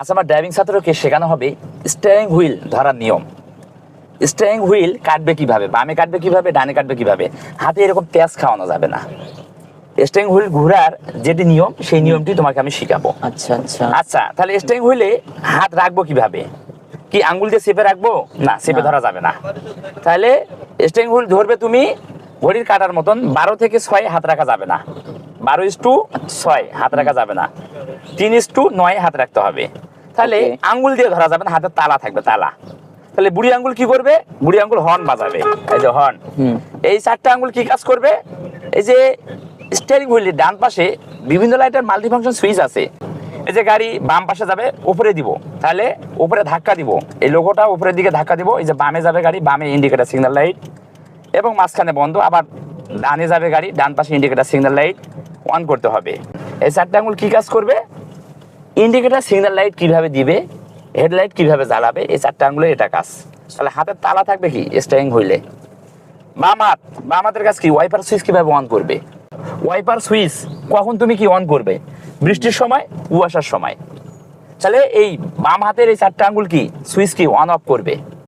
আজ আমার ড্রাইভিং ছাত্রকে শেখানো হবে? স্টিয়ারিং হুইল ধরার নিয়ম। স্টিয়ারিং হুইল কাটবে কীভাবে? বামে কাটবে কীভাবে? ডানে কাটবে কীভাবে? হাতে এরকম তেজ খাওয়ানো যাবে না। স্টিয়ারিং হুইল ঘোরার যেটি নিয়ম সেই নিয়মটি তোমাকে আমি শিখাবো। আচ্ছা আচ্ছা। আচ্ছা তাহলে স্টিয়ারিং হুইলে হাত রাখব কীভাবে? কি আঙ্গুল দিয়ে চেপে রাখব? না চেপে ধরা যাবে না। তাহলে স্টিয়ারিং হুইল ধরবে তুমি ঘড়ির কাটার মতন বারো থেকে ছয় হাত রাখা যাবে না। বারো ইস টু ছয় হাত রাখা যাবে না। তিন ইস টু নয় হাত রাখতে হবে। তাহলে আঙ্গুল দিয়ে ধরা যাবে না হাতে তালা থাকবে তালা। তাহলে বুড়ি আঙ্গুল কি করবে? বুড়ি আঙ্গুল হর্ন বাজাবে এই যে হর্ন এই চারটা আঙ্গুল কি কাজ করবে? এই যে স্টিয়ারিং হুইলের ডান পাশে বিভিন্ন লাইটের মাল্টিফাংশন সুইচ আছে। এই যে গাড়ি বাম পাশে যাবে উপরে দিব। তাহলে উপরে ধাক্কা দিব। এই লোগোটা উপরের দিকে ধাক্কা দিব। এই যে বামে যাবে গাড়ি বামে ইন্ডিকেটার সিগন্যাল লাইট এবং মাঝখানে বন্ধ আবার ডানে যাবে গাড়ি ডান পাশে ইন্ডিকেটার সিগন্যাল লাইট অন করতে হবে। এই চারটা আঙ্গুল কি কাজ করবে? ইন্ডিকেটার সিগন্যাল লাইট কীভাবে দিবে? হেডলাইট কীভাবে জ্বালাবে? এই চারটা আঙ্গুলের এটা কাজ। তাহলে হাতের তালা থাকবে কি? স্টিয়ারিং হইলে। বাম হাত বাম কাজ কি? ওয়াইপার সুইচ কীভাবে অন করবে? ওয়াইপার সুইচ কখন তুমি কি অন করবে? বৃষ্টির সময়, কুয়াশার সময়? তাহলে এই বাম হাতের এই চারটা আঙ্গুল কি? সুইচ কি অন অফ করবে?